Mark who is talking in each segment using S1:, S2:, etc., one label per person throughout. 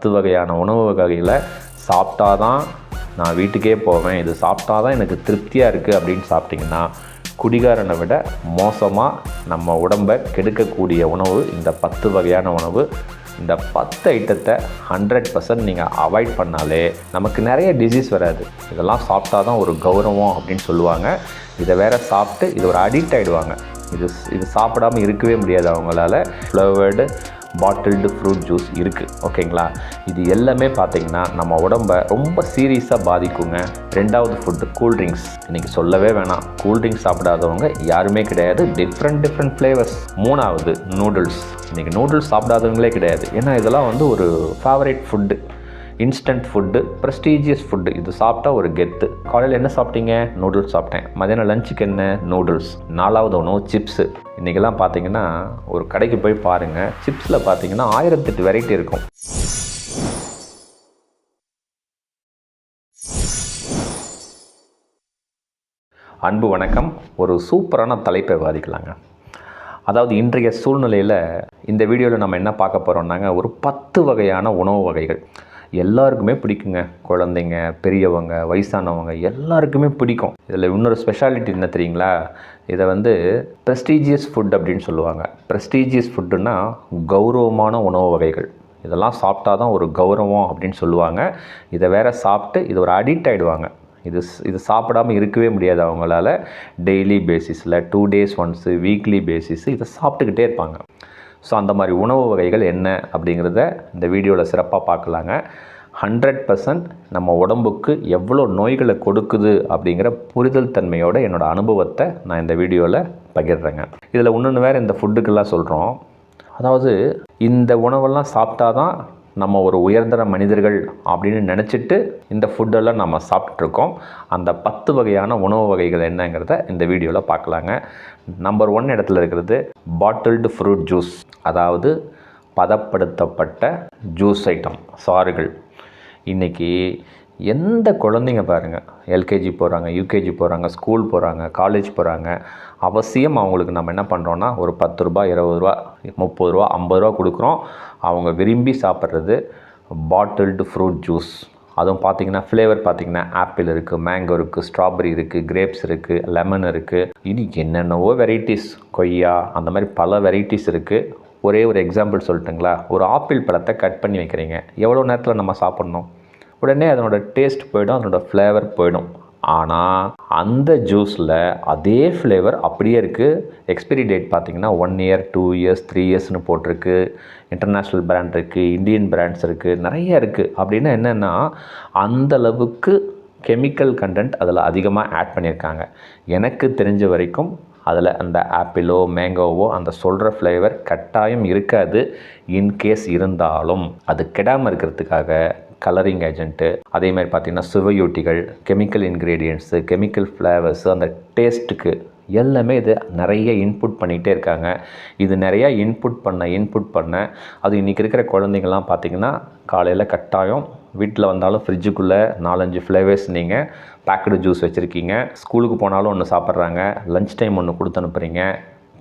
S1: பத்து வகையான உணவு வகைகளை சாப்பிட்டா தான் நான் வீட்டுக்கே போவேன். இது சாப்பிட்டா தான் எனக்கு திருப்தியாக இருக்குது அப்படின்னு சாப்பிட்டிங்கன்னா குடிகாரனை விட மோசமாக நம்ம உடம்பை கெடுக்கக்கூடிய உணவு இந்த பத்து வகையான உணவு இந்த பத்து ஐட்டத்தை ஹண்ட்ரட் பர்சன்ட் நீங்கள் அவாய்ட் பண்ணாலே நமக்கு நிறைய டிசீஸ் வராது. இதெல்லாம் சாப்பிட்டா தான் ஒரு கௌரவம் அப்படின்னு சொல்லுவாங்க. இதை வேற சாப்பிட்டு இது ஒரு அடிக்ட் ஆகிடுவாங்க இது இது சாப்பிடாம இருக்கவே முடியாது அவங்களால. ஃப்ளவர்டு பாட்டில்டு ஃப்ரூட் ஜூஸ் இருக்குது ஓகேங்களா இது எல்லாமே பார்த்தீங்கன்னா நம்ம உடம்பை ரொம்ப சீரியஸாக பாதிக்குங்க. ரெண்டாவது ஃபுட்டு கூல்ட்ரிங்க்ஸ் இன்றைக்கி சொல்லவே வேணாம். கூல்ட்ரிங்க்ஸ் சாப்பிடாதவங்க யாருமே கிடையாது. டிஃப்ரெண்ட் டிஃப்ரெண்ட் ஃப்ளேவர்ஸ் மூணாவது நூடுல்ஸ் இன்றைக்கி நூடுல்ஸ் சாப்பிடாதவங்களே கிடையாது. ஏன்னா இதெல்லாம் வந்து ஒரு favourite food instant food prestigious food இது சாப்பிட்டா ஒரு கெத்து. காலையில் என்ன சாப்பிட்டீங்க? நூடுல்ஸ் சாப்பிட்டேன். மதியானம் லஞ்சுக்கு என்ன? நூடுல்ஸ் நாலாவது உணவு சிப்ஸு இன்றைக்கெல்லாம் பார்த்தீங்கன்னா ஒரு கடைக்கு போய் பாருங்கள் சிப்ஸில் பார்த்தீங்கன்னா ஆயிரத்தெட்டு வெரைட்டி இருக்கும். அன்பு வணக்கம். ஒரு சூப்பரான தலைப்பை விவாதிக்கலாங்க. அதாவது இன்றைய சூழ்நிலையில் இந்த வீடியோவில் நம்ம என்ன பார்க்க போகிறோம்னாங்க ஒரு பத்து வகையான உணவு வகைகள். எல்லாருக்குமே பிடிக்குங்க. குழந்தைங்க பெரியவங்க வயசானவங்க எல்லாருக்குமே பிடிக்கும். இதில் இன்னொரு ஸ்பெஷாலிட்டி என்ன தெரியுங்களா? இதை வந்து ப்ரெஸ்டீஜியஸ் ஃபுட் அப்படின்னு சொல்லுவாங்க. ப்ரெஸ்டீஜியஸ் ஃபுட்டுன்னா கௌரவமான உணவு வகைகள். இதெல்லாம் சாப்பிட்டா தான் ஒரு கௌரவம் அப்படின்னு சொல்லுவாங்க. இதை வேற சாப்பிட்டு இது ஒரு அடிக்ட் ஆகிடுவாங்க இது இது சாப்பிடாம இருக்கவே முடியாது அவங்களால. டெய்லி பேசிஸில் two days once weekly basis இதை சாப்பிட்டுக்கிட்டே இருப்பாங்க. ஸோ அந்த மாதிரி உணவு வகைகள் என்ன அப்படிங்கிறத இந்த வீடியோவில் சிறப்பாக பார்க்கலாங்க. ஹண்ட்ரட் பர்சன்ட் நம்ம உடம்புக்கு எவ்வளோ நோய்களை கொடுக்குது அப்படிங்கிற புரிதல் தன்மையோட என்னோட அனுபவத்தை நான் இந்த வீடியோவில் பகிர்றேங்க. இதில் இன்னொன்று வேறு இந்த ஃபுட்டுக்கெல்லாம் சொல்கிறோம். அதாவது இந்த உணவெல்லாம் சாப்பிட்டா தான் நம்ம ஒரு உயர்ந்தர மனிதர்கள் அப்படின்னு நினச்சிட்டு இந்த ஃபுட்டெல்லாம் நம்ம சாப்பிட்ருக்கோம் அந்த பத்து வகையான உணவு வகைகள் என்னங்கிறத இந்த வீடியோவில் பார்க்கலாங்க. நம்பர் ஒன் இடத்துல இருக்கிறது பாட்டில்டு ஃப்ரூட் ஜூஸ் அதாவது பதப்படுத்தப்பட்ட ஜூஸ் ஐட்டம் சாறுகள். இன்றைக்கி எந்த குழந்தைங்க பாருங்கள் எல்கேஜி போகிறாங்க யூகேஜி போகிறாங்க ஸ்கூல் போகிறாங்க காலேஜ் போகிறாங்க அவசியம் அவங்களுக்கு நம்ம என்ன பண்ணுறோன்னா ஒரு பத்து ரூபா இருபது ரூபா முப்பது ரூபா ஐம்பது ரூபா கொடுக்குறோம். அவங்க விரும்பி சாப்பிட்றது பாட்டில்டு ஃப்ரூட் ஜூஸ் அதுவும் பார்த்தீங்கன்னா ஃப்ளேவர் பார்த்தீங்கன்னா ஆப்பிள் இருக்குது மேங்கோ இருக்குது ஸ்ட்ராபெரி இருக்குது கிரேப்ஸ் இருக்குது லெமன் இருக்குது இது என்னென்னவோ வெரைட்டிஸ் கொய்யா அந்த மாதிரி பல வெரைட்டிஸ் இருக்குது ஒரே ஒரு எக்ஸாம்பிள் சொல்லட்டுங்களா? ஒரு ஆப்பிள் பழத்தை கட் பண்ணி வைக்கிறீங்க. எவ்வளோ நேரத்தில் நம்ம சாப்பிட்ணும்? உடனே அதனோட டேஸ்ட் போயிடும் அதனோட ஃப்ளேவர் போயிடும். ஆனால் அந்த ஜூஸில் அதே ஃப்ளேவர் அப்படியே இருக்குது எக்ஸ்பிரி டேட் பார்த்தீங்கன்னா one year two years three இயர்ஸ்னு போட்டிருக்கு. இன்டர்நேஷ்னல் பிராண்ட் இருக்குது இந்தியன் பிராண்ட்ஸ் இருக்குது நிறைய இருக்குது அப்படின்னா என்னென்னா அந்தளவுக்கு கெமிக்கல் கண்டென்ட் அதில் அதிகமாக ஆட் பண்ணியிருக்காங்க. எனக்கு தெரிஞ்ச வரைக்கும் அதில் அந்த ஆப்பிளோ மேங்கோவோ அந்த சொல்கிற ஃப்ளேவர் கட்டாயம் இருக்காது. இன்கேஸ் இருந்தாலும் அது கெடாமல் இருக்கிறதுக்காக கலரிங் ஏஜென்ட்டு அதே மாதிரி பார்த்திங்கன்னா சுவையூட்டிகள் கெமிக்கல் இன்க்ரீடியன்ட்ஸு கெமிக்கல் ஃப்ளேவர்ஸு அந்த டேஸ்ட்டுக்கு எல்லாமே இது நிறைய இன்புட் பண்ணிகிட்டே இருக்காங்க. இது நிறையா இன்புட் பண்ண இன்புட் பண்ண அது இன்றைக்கி இருக்கிற குழந்தைங்கள்லாம் பார்த்திங்கன்னா காலையில் கட்டாயம் வீட்டில் வந்தாலும் ஃப்ரிட்ஜுக்குள்ளே நாலஞ்சு ஃப்ளேவர்ஸ் நீங்கள் பேக்கடு ஜூஸ் வச்சுருக்கீங்க. ஸ்கூலுக்கு போனாலும் ஒன்று சாப்பிட்றாங்க லஞ்ச் டைம் ஒன்று கொடுத்து அனுப்புகிறீங்க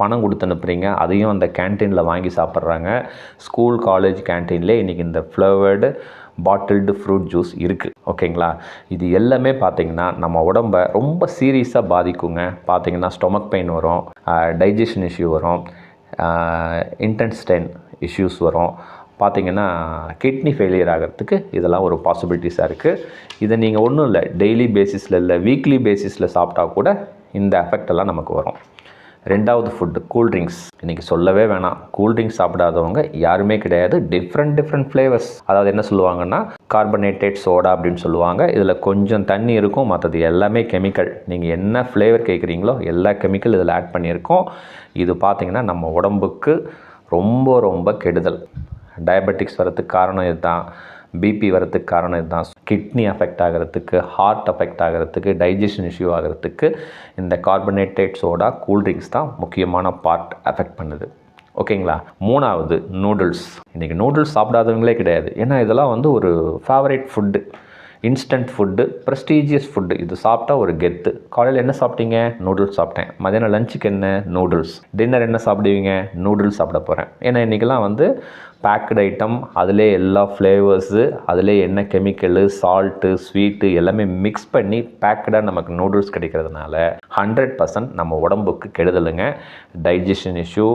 S1: பணம் கொடுத்து அனுப்புகிறீங்க அதையும் அந்த கேன்டீனில் வாங்கி சாப்பிட்றாங்க. ஸ்கூல் காலேஜ் கேன்டீன்லேயே இன்றைக்கி இந்த ஃப்ளவர்டு பாட்டில்டு ஃப்ரூட் ஜூஸ் இருக்குது ஓகேங்களா இது எல்லாமே பார்த்தீங்கன்னா நம்ம உடம்பை ரொம்ப சீரியஸாக பாதிக்குங்க. பார்த்தீங்கன்னா ஸ்டொமக் பெயின் வரும் டைஜஷன் இஷ்யூ வரும் இன்டென்ஸ்டைன் இஷ்யூஸ் வரும். பார்த்திங்கன்னா கிட்னி ஃபெயிலியர் ஆகிறதுக்கு இதெல்லாம் ஒரு பாசிபிலிட்டிஸாக இருக்குது இதை நீங்கள் ஒன்றும் இல்லை டெய்லி பேசிஸில் இல்லை வீக்லி பேசிஸில் சாப்பிட்டா கூட இந்த எஃபெக்ட் எல்லாம் நமக்கு வரும். ரெண்டாவது ஃபுட்டு கூல்ட்ரிங்க்ஸ் இன்றைக்கி சொல்லவே வேணாம். கூல்ட்ரிங்க்ஸ் சாப்பிடாதவங்க யாருமே கிடையாது. டிஃப்ரெண்ட் டிஃப்ரெண்ட் ஃப்ளேவர்ஸ் அதாவது என்ன சொல்லுவாங்கன்னா கார்பனேட்டட் சோடா அப்படின்னு சொல்லுவாங்க. இதில் கொஞ்சம் தண்ணி இருக்கும். மற்றது எல்லாமே கெமிக்கல் நீங்கள் என்ன ஃப்ளேவர் கேட்குறீங்களோ எல்லா கெமிக்கல் இதில் ஆட் பண்ணியிருக்கோம். இது பார்த்திங்கன்னா நம்ம உடம்புக்கு ரொம்ப ரொம்ப கெடுதல். டயபெட்டிக்ஸ் வரதுக்கு காரணம் இதுதான். பிபி வரத்துக்கு காரணம் இதுதான். கிட்னி அஃபெக்ட் ஆகிறதுக்கு ஹார்ட் அஃபெக்ட் ஆகிறதுக்கு டைஜஷன் இஷ்யூ ஆகிறதுக்கு இந்த கார்பனேட்டட் சோடா கூல்ட்ரிங்க்ஸ் தான் முக்கியமான பார்ட் அஃபெக்ட் பண்ணுது. ஓகேங்களா மூணாவது நூடுல்ஸ் இன்றைக்கி நூடுல்ஸ் சாப்பிடாதவங்களே கிடையாது. ஏன்னா இதெல்லாம் வந்து ஒரு favourite food instant food prestigious food. இது சாப்பிட்டா ஒரு கெத்து. காலையில் என்ன சாப்பிட்டீங்க? நூடுல்ஸ் சாப்பிட்டேன். மதியானம் லஞ்சுக்கு என்ன? நூடுல்ஸ். டின்னர் என்ன சாப்பிடுவீங்க? நூடுல்ஸ் சாப்பிட போகிறேன் ஏன்னா இன்றைக்கெல்லாம் வந்து பேக்கடு ஐட்டம் அதிலே எல்லா ஃப்ளேவர்ஸு அதிலே என்ன கெமிக்கலு சால்ட்டு ஸ்வீட்டு எல்லாமே மிக்ஸ் பண்ணி பேக்கடாக நமக்கு நூடுல்ஸ் கிடைக்கிறதுனால ஹண்ட்ரட் பர்சன்ட் நம்ம உடம்புக்கு கெடுதலுங்க. டைஜஷன் இஷ்யூ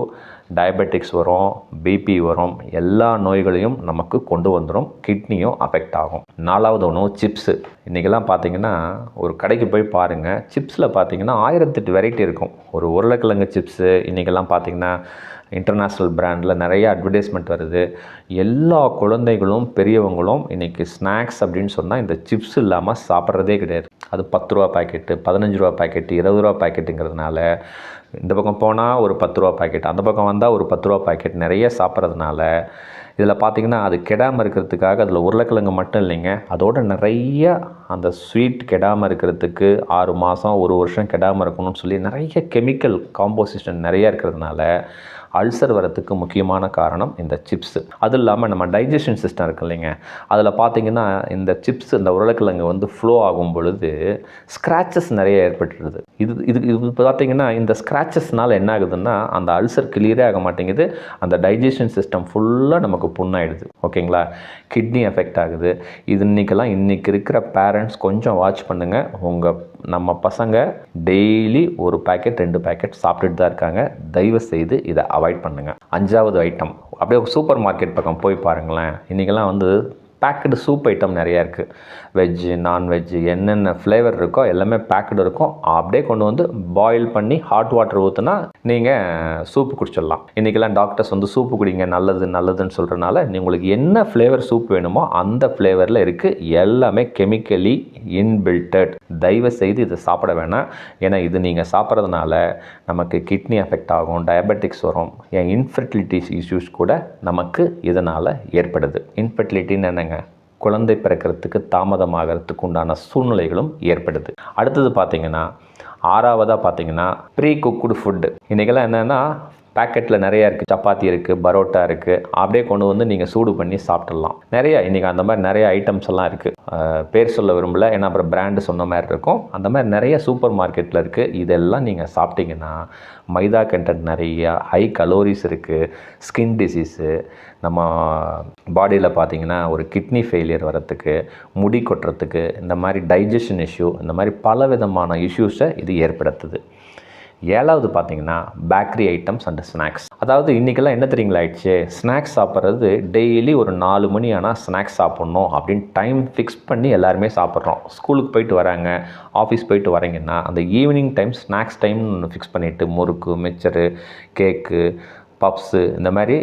S1: டயபெட்டிக்ஸ் வரும் பிபி வரும் எல்லா நோய்களையும் நமக்கு கொண்டு வந்துடும் கிட்னியும் அஃபெக்ட் ஆகும். நாலாவது உணவு சிப்ஸு இன்றைக்கெல்லாம் பார்த்தீங்கன்னா ஒரு கடைக்கு போய் பாருங்கள் சிப்ஸில் பார்த்தீங்கன்னா ஆயிரத்தெட்டு வெரைட்டி இருக்கும். ஒரு உருளைக்கிழங்கு சிப்ஸு இன்றைக்கெல்லாம் பார்த்தீங்கன்னா இன்டர்நேஷ்னல் பிராண்டில் நிறைய அட்வர்டைஸ்மெண்ட் வருது. எல்லா குழந்தைகளும் பெரியவங்களும் இன்றைக்கி ஸ்நாக்ஸ் அப்படின்னு சொன்னால் இந்த சிப்ஸ் இல்லாமல் சாப்பிட்றதே கிடையாது. அது பத்து ரூபா பாக்கெட்டு பதினஞ்சு ரூபா பாக்கெட்டு இருபது ரூபா பாக்கெட்டுங்கிறதுனால இந்த பக்கம் போனால் ஒரு பத்து ரூபா பாக்கெட் அந்த பக்கம் வந்தால் ஒரு பத்து ரூபா பாக்கெட் நிறைய சாப்பிட்றதுனால இதில் பார்த்தீங்கன்னா அது கெடாமல் இருக்கிறதுக்காக அதில் உருளைக்கிழங்கு மட்டும் இல்லைங்க. அதோட நிறைய அந்த ஸ்வீட் கெடாமல் இருக்கிறதுக்கு ஆறு மாதம் ஒரு வருஷம் கெடாமல் இருக்கணும்னு சொல்லி நிறைய கெமிக்கல் காம்போசிஷன் நிறைய இருக்கிறதுனால அல்சர் வரத்துக்கு முக்கியமான காரணம் இந்த சிப்ஸு அது இல்லாமல் நம்ம டைஜஷன் சிஸ்டம் இருக்கு இல்லைங்க. அதில் பார்த்தீங்கன்னா இந்த சிப்ஸ் இந்த உருளைக்கிழங்கு வந்து ஃப்ளோ ஆகும் பொழுது ஸ்க்ராச்சஸ் நிறைய ஏற்பட்டுருது இது இது இது பார்த்தீங்கன்னா இந்த ஸ்க்ராச்சஸ்னால் என்ன ஆகுதுன்னா அந்த அல்சர் கிளியரே ஆக மாட்டேங்குது. அந்த டைஜஷன் சிஸ்டம் ஃபுல்லாக நமக்கு புண்ணாயிடுது. ஓகேங்களா? கிட்னி எஃபெக்ட் ஆகுது. இது இன்றைக்கெல்லாம் இன்றைக்கி இருக்கிற பேரண்ட்ஸ் கொஞ்சம் வாட்ச் பண்ணுங்கள் உங்கள் நம்ம பசங்க டெய்லி ஒரு பேக்கெட் ரெண்டு பேக்கெட் சாப்பிட்டுட்டு தான் இருக்காங்க. தயவு செய்து இதை அவாய்ட் பண்ணுங்கள் அஞ்சாவது ஐட்டம் அப்படியே சூப்பர் மார்க்கெட் பக்கம் போய் பாருங்களேன். இன்றைக்கெல்லாம் வந்து பேக்கடு சூப் ஐட்டம் நிறையா இருக்குது வெஜ்ஜு நான்வெஜ்ஜு என்னென்ன ஃப்ளேவர் இருக்கோ எல்லாமே பேக்கடு இருக்கும். அப்படியே கொண்டு வந்து பாயில் பண்ணி ஹாட் வாட்டர் ஊற்றுனா நீங்கள் சூப்பு குடிச்சிடலாம். இன்றைக்கெல்லாம் டாக்டர்ஸ் வந்து சூப்பு குடிங்க நல்லது நல்லதுன்னு சொல்கிறனால உங்களுக்கு என்ன ஃப்ளேவர் சூப் வேணுமோ அந்த ஃப்ளேவரில் இருக்குது எல்லாமே கெமிக்கலி இன்பில்டட் தயவு செய்து இதை சாப்பிட வேணாம். ஏன்னா இது நீங்கள் சாப்பிட்றதுனால நமக்கு கிட்னி அஃபெக்ட் ஆகும் டயபெட்டிக்ஸ் வரும். ஏன் இன்ஃபர்டிலிட்டி இஷ்யூஸ் கூட நமக்கு இதனால் ஏற்படுது. இன்ஃபர்டிலிட்டின்னு என்னங்க? குழந்தை பிறக்கிறதுக்கு தாமதமாகிறதுக்கு உண்டான சூழ்நிலைகளும் ஏற்படுது. அடுத்தது பார்த்தீங்கன்னா ஆறாவதாக பார்த்தீங்கன்னா ப்ரீ குக்குடு ஃபுட்டு இன்றைக்கெல்லாம் என்னென்னா பேக்கெட்டில் நிறையா இருக்குது சப்பாத்தி இருக்குது பரோட்டா இருக்குது அப்படியே கொண்டு வந்து நீங்கள் சூடு பண்ணி சாப்பிட்றலாம் நிறைய இன்றைக்கி அந்த மாதிரி நிறைய ஐட்டம்ஸ் எல்லாம் இருக்குது பேர் சொல்ல விரும்பல. ஏன்னா அப்புறம் பிராண்டு சொன்ன மாதிரி இருக்கும். அந்த மாதிரி நிறைய சூப்பர் மார்க்கெட்டில் இருக்குது இதெல்லாம் நீங்கள் சாப்பிட்டீங்கன்னா மைதா கண்டென்ட் நிறையா ஹை கலோரிஸ் இருக்குது ஸ்கின் டிசீஸு நம்ம பாடியில் பார்த்தீங்கன்னா ஒரு கிட்னி ஃபெயிலியர் வரத்துக்கு முடி கொட்டுறதுக்கு இந்த மாதிரி டைஜஷன் இஷ்யூ இந்த மாதிரி பல விதமான இஷ்யூஸை இது ஏற்படுத்துது. ஏழாவது பார்த்தீங்கன்னா பேக்கரி ஐட்டம்ஸ் அண்ட் ஸ்நாக்ஸ் அதாவது இன்றைக்கெல்லாம் என்ன தெரியுங்களா ஆயிடுச்சு ஸ்நாக்ஸ் சாப்பிட்றது டெய்லி ஒரு நாலு மணி ஆனால் ஸ்நாக்ஸ் சாப்பிட்ணும் அப்படின்னு டைம் ஃபிக்ஸ் பண்ணி எல்லாருமே சாப்பிட்றோம். ஸ்கூலுக்கு போயிட்டு வராங்க ஆஃபீஸ் போயிட்டு வரீங்கன்னா அந்த ஈவினிங் டைம் ஸ்நாக்ஸ் டைம்னு ஒன்று ஃபிக்ஸ் பண்ணிவிட்டு முறுக்கு மிச்சரு கேக்கு பப்ஸு இந்த மாதிரி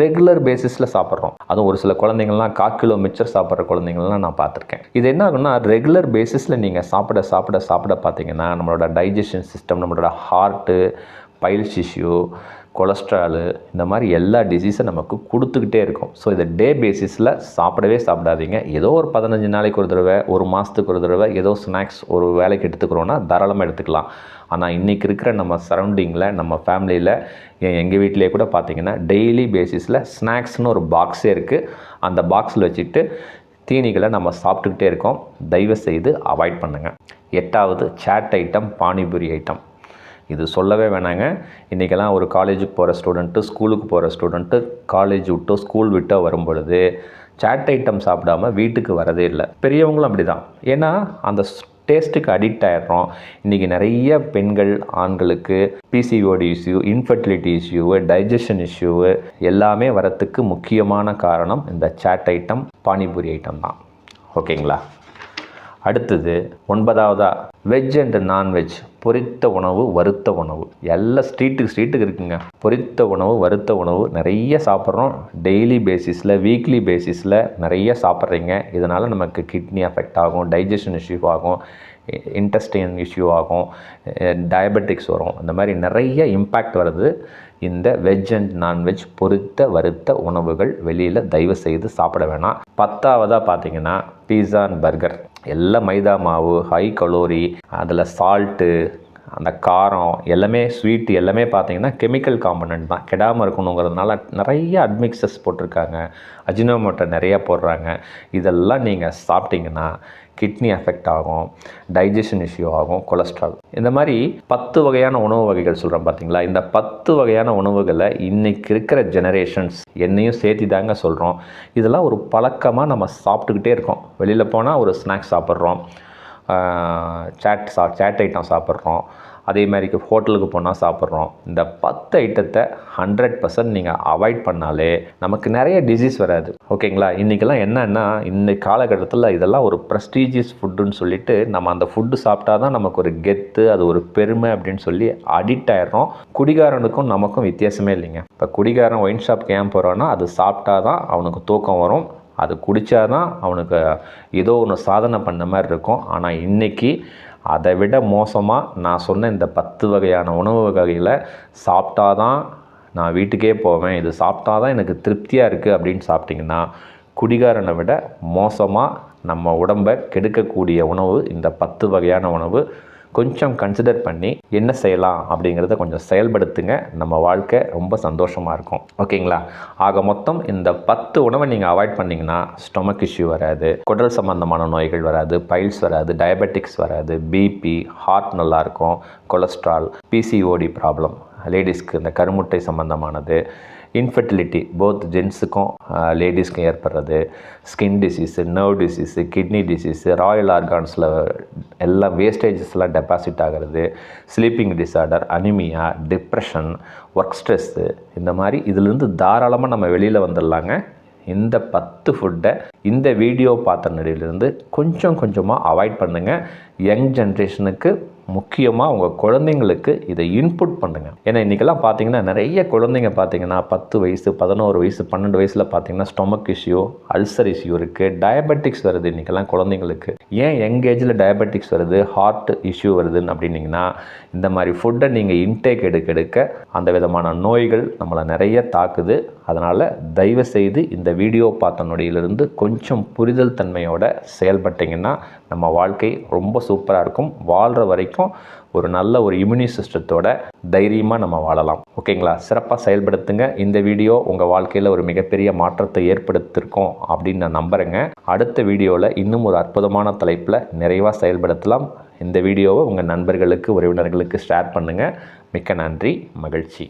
S1: ரெகுலர் பேசிஸில் சாப்பிட்றோம். அதுவும் ஒரு சில குழந்தைங்கள்லாம் கால் கிலோ மிச்சர் சாப்பிட்ற குழந்தைங்கள்லாம் நான் பார்த்துருக்கேன். இது என்ன ஆகும்னா ரெகுலர் பேசிஸில் நீங்கள் சாப்பிட சாப்பிட சாப்பிட பார்த்தீங்கன்னா நம்மளோட டைஜஷன் சிஸ்டம் நம்மளோட ஹார்ட்டு பைல்ஸ் இஷ்யூ கொலஸ்ட்ராலு இந்த மாதிரி எல்லா டிசீஸும் நமக்கு கொடுத்துக்கிட்டே இருக்கும். ஸோ இதை டே பேசிஸில் சாப்பிடவே சாப்பிடாதீங்க. ஏதோ ஒரு பதினஞ்சு நாளைக்கு ஒரு தடவை ஒரு மாதத்துக்கு ஒரு தடவை ஏதோ ஸ்நாக்ஸ் ஒரு வேலைக்கு எடுத்துக்கிறோன்னா தாராளமாக எடுத்துக்கலாம். ஆனால் இன்றைக்கி இருக்கிற நம்ம சரௌண்டிங்கில் நம்ம ஃபேமிலியில் எங்கள் வீட்டிலே கூட பார்த்திங்கன்னா டெய்லி பேசிஸில் ஸ்நாக்ஸ்னு ஒரு பாக்ஸே இருக்குது அந்த பாக்ஸில் வச்சுட்டு தீனிகளை நம்ம சாப்பிட்டுக்கிட்டே இருக்கோம். தயவு செய்து அவாய்ட் பண்ணுங்கள் எட்டாவது சாட் ஐட்டம் பானிபூரி ஐட்டம் இது சொல்லவே வேணாங்க. இன்றைக்கெல்லாம் ஒரு காலேஜுக்கு போகிற ஸ்டூடெண்ட்டு ஸ்கூலுக்கு போகிற ஸ்டூடெண்ட்டு காலேஜ் விட்டோ ஸ்கூல் விட்டோ வரும் பொழுது சாட் ஐட்டம் சாப்பிடாம வீட்டுக்கு வரதே இல்லை. பெரியவங்களும் அப்படி தான் ஏன்னா அந்த டேஸ்ட்டுக்கு அடிக்ட் ஆகிடுறோம் இன்றைக்கி நிறைய பெண்கள் ஆண்களுக்கு PCOD issue infertility issue digestion issue எல்லாமே வரத்துக்கு முக்கியமான காரணம் இந்த சாட் ஐட்டம் பானிபூரி ஐட்டம் தான். ஓகேங்களா அடுத்தது ஒன்பதாவதா வெஜ் அண்ட் நான்வெஜ் பொரித்த உணவு வறுத்த உணவு. எல்லா ஸ்ட்ரீட்டுக்கு ஸ்ட்ரீட்டுக்கு இருக்குங்க. பொரித்த உணவு வறுத்த உணவு நிறைய சாப்பிட்றோம். டெய்லி பேசிஸில் வீக்லி பேசிஸில் நிறைய சாப்பிட்றீங்க. இதனால் நமக்கு கிட்னி அஃபெக்ட் ஆகும் டைஜஷன் இஷ்யூ ஆகும் இன்டெஸ்டைன் இஷ்யூ ஆகும் டயபெட்டிக்ஸ் வரும். இந்த மாதிரி நிறைய இம்பேக்ட் வருது. இந்த வெஜ் அண்ட் நான்வெஜ் பொறுத்த வறுத்த உணவுகள் வெளியில் தயவு செய்து சாப்பிட வேணாம். பத்தாவதாக பார்த்தீங்கன்னா பீஸா அண்ட் பர்கர் எல்லாம் மைதா மாவு ஹை கலோரி அதில் சால்ட்டு அந்த காரம் எல்லாமே ஸ்வீட் எல்லாமே பார்த்தீங்கன்னா கெமிக்கல் காம்பனண்ட் தான். கெடாமல் இருக்கணுங்கிறதுனால நிறைய அட்மிக்சஸ் போட்டிருக்காங்க. அஜினோமோட்டோ நிறையா போடுறாங்க. இதெல்லாம் நீங்கள் சாப்பிட்டீங்கன்னா கிட்னி அஃபெக்ட் ஆகும் டைஜஷன் இஷ்யூ ஆகும் கொலஸ்ட்ரால் இந்த மாதிரி பத்து வகையான உணவு வகைகள் சொல்கிறேன் பார்த்தீங்களா இந்த பத்து வகையான உணவுகளை இன்றைக்கி இருக்கிற ஜெனரேஷன்ஸ் என்னையும் சேர்த்து தாங்க சொல்கிறோம் இதெல்லாம் ஒரு பழக்கமாக நம்ம சாப்பிட்டுக்கிட்டே இருக்கோம். வெளியில் போனால் ஒரு ஸ்நாக்ஸ் சாப்பிட்றோம். சேட் சா சேட் ஐட்டம் சாப்பிட்றோம். அதே மாதிரிக்கு ஹோட்டலுக்கு போனால் சாப்பிட்றோம். இந்த பத்து ஐட்டத்தை ஹண்ட்ரட் பர்சன்ட் நீங்கள் அவாய்ட் பண்ணாலே நமக்கு நிறைய டிசீஸ் வராது. ஓகேங்களா? இன்றைக்கெல்லாம் என்னன்னா இந்த காலகட்டத்தில் இதெல்லாம் ஒரு ப்ரெஸ்டீஜியஸ் ஃபுட்டுன்னு சொல்லிட்டு நம்ம அந்த ஃபுட்டு சாப்பிட்டா தான் நமக்கு ஒரு கெத்து அது ஒரு பெருமை அப்படின்னு சொல்லி அடிக்ட் ஆயிடுறோம். குடிகாரனுக்கும் நமக்கும் வித்தியாசமே இல்லைங்க. இப்போ குடிகாரன் ஒயின் ஷாப்க்கு ஏன் போகிறான்னா அது சாப்பிட்டா தான் அவனுக்கு தூக்கம் வரும். அது குடித்தாதான் அவனுக்கு ஏதோ ஒன்று சாதனை பண்ண மாதிரி இருக்கும். ஆனால் இன்றைக்கி அதை விட மோசமாக நான் சொன்ன இந்த பத்து வகையான உணவு வகைகளை சாப்பிட்டாதான் நான் வீட்டுக்கே போவேன். இது சாப்பிட்டாதான் எனக்கு திருப்தியாக இருக்குது அப்படின்னு சாப்பிட்டிங்கன்னா குடிகாரனை விட மோசமாக நம்ம உடம்பை கெடுக்கக்கூடிய உணவு இந்த பத்து வகையான உணவு கொஞ்சம் கன்சிடர் பண்ணி என்ன செய்யலாம் அப்படிங்கிறத கொஞ்சம் செயல்படுத்துங்க. நம்ம வாழ்க்கை ரொம்ப சந்தோஷமாக இருக்கும். ஓகேங்களா? ஆக மொத்தம் இந்த பத்து உணவை நீங்கள் அவாய்ட் பண்ணிங்கன்னா ஸ்டொமக் இஷ்யூ வராது குடல் சம்பந்தமான நோய்கள் வராது பைல்ஸ் வராது டயபெட்டிக்ஸ் வராது பிபி ஹார்ட் நல்லாயிருக்கும் கொலஸ்ட்ரால் பிசிஓடி ப்ராப்ளம் லேடிஸ்க்கு இந்த கருமுட்டை சம்பந்தமானது இன்ஃபர்டிலிட்டி போத் ஜென்ஸுக்கும் லேடிஸ்க்கும் ஏற்படுறது skin disease nerve disease kidney disease royal ஆர்கான்ஸில் எல்லாம் வேஸ்டேஜஸ்லாம் டெபாசிட் ஆகிறது sleeping disorder anaemia depression work stress இந்த மாதிரி இதுலேருந்து தாராளமாக நம்ம வெளியில் வந்துடலாங்க. இந்த பத்து ஃபுட்டை இந்த வீடியோ பார்த்த நடிலிருந்து கொஞ்சம் கொஞ்சமாக அவாய்ட் பண்ணுங்கள் யங் ஜென்ரேஷனுக்கு முக்கியமாக உங்கள் குழந்தைங்களுக்கு இதை இன்புட் பண்ணுங்கள் ஏன்னா இன்றைக்கெல்லாம் பார்த்தீங்கன்னா நிறைய குழந்தைங்க பார்த்தீங்கன்னா பத்து வயசு பதினோரு வயசு பன்னெண்டு வயசில் பார்த்தீங்கன்னா ஸ்டொமக் இஷ்யூ அல்சர் இஷ்யூ இருக்குது டயபெட்டிக்ஸ் வருது இன்றைக்கெல்லாம் குழந்தைங்களுக்கு. ஏன் யங் ஏஜில் டயபெட்டிக்ஸ் வருது ஹார்ட் இஷ்யூ வருதுன்னு அப்படின்னீங்கன்னா இந்த மாதிரி ஃபுட்டை நீங்கள் இன்டேக் எடுக்க எடுக்க அந்த விதமான நோய்கள் நம்மளை நிறைய தாக்குது. அதனால் தயவு செய்து இந்த வீடியோ பார்த்த நொடியிலிருந்து கொஞ்சம் புரிதல் தன்மையோட செயல்பட்டிங்கன்னா நம்ம வாழ்க்கை ரொம்ப சூப்பராக இருக்கும். வாழ்கிற வரைக்கும் ஒரு நல்ல ஒரு இம்யூனி சிஸ்டத்தோட தைரியமாக நம்ம வாழலாம். ஓகேங்களா? சிறப்பாக செயல்படுத்துங்க. இந்த வீடியோ உங்கள் வாழ்க்கையில் ஒரு மிகப்பெரிய மாற்றத்தை ஏற்படுத்தியிருக்கோம் அப்படின்னு நான் நம்புகிறேங்க அடுத்த வீடியோவில் இன்னும் ஒரு அற்புதமான தலைப்பில் நிறைவாக செயல்படுத்தலாம். இந்த வீடியோவை உங்கள் நண்பர்களுக்கு உறவினர்களுக்கு ஷேர் பண்ணுங்கள் மிக்க நன்றி. மகிழ்ச்சி.